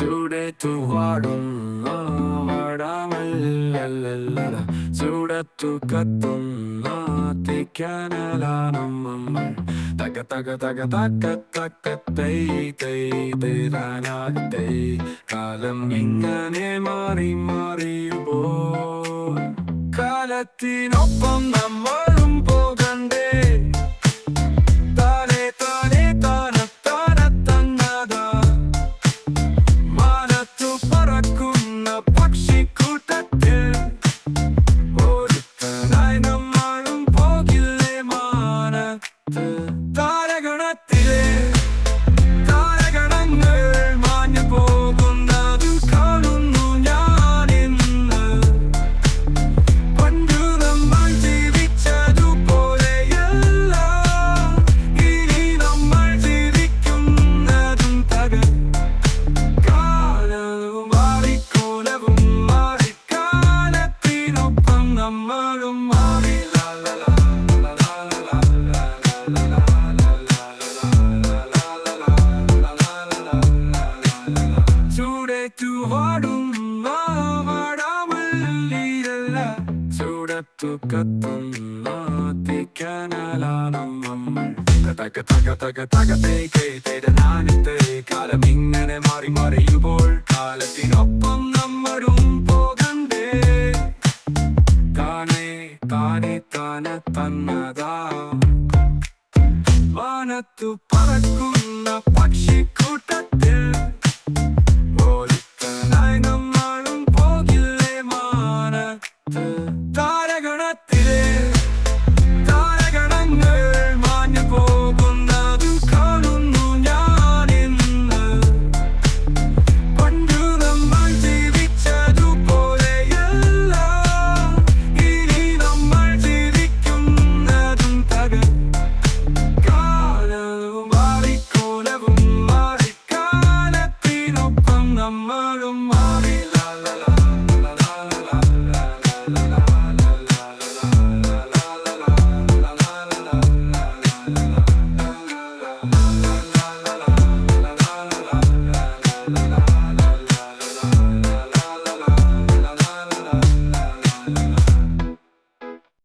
ചൂടേറ്റു വാടുന്നു വാടാമല്ല ചൂടത്തു കത്തുന്നു തിക്കാനലാണമ്മ തക തക തക തക്ക തക്ക തൈ തൈ തൈരാനാകത്തൈ കാലം ഇങ്ങനെ മാറി മാറി പോ കാലത്തിനൊപ്പം നമ്മൾ നമ്മൾ. തക തക തക കാലം ഇങ്ങനെ മാറി കാലത്തിനൊപ്പം പറക്കുന്ന പക്ഷിക്കൂട്ടത്തിൽ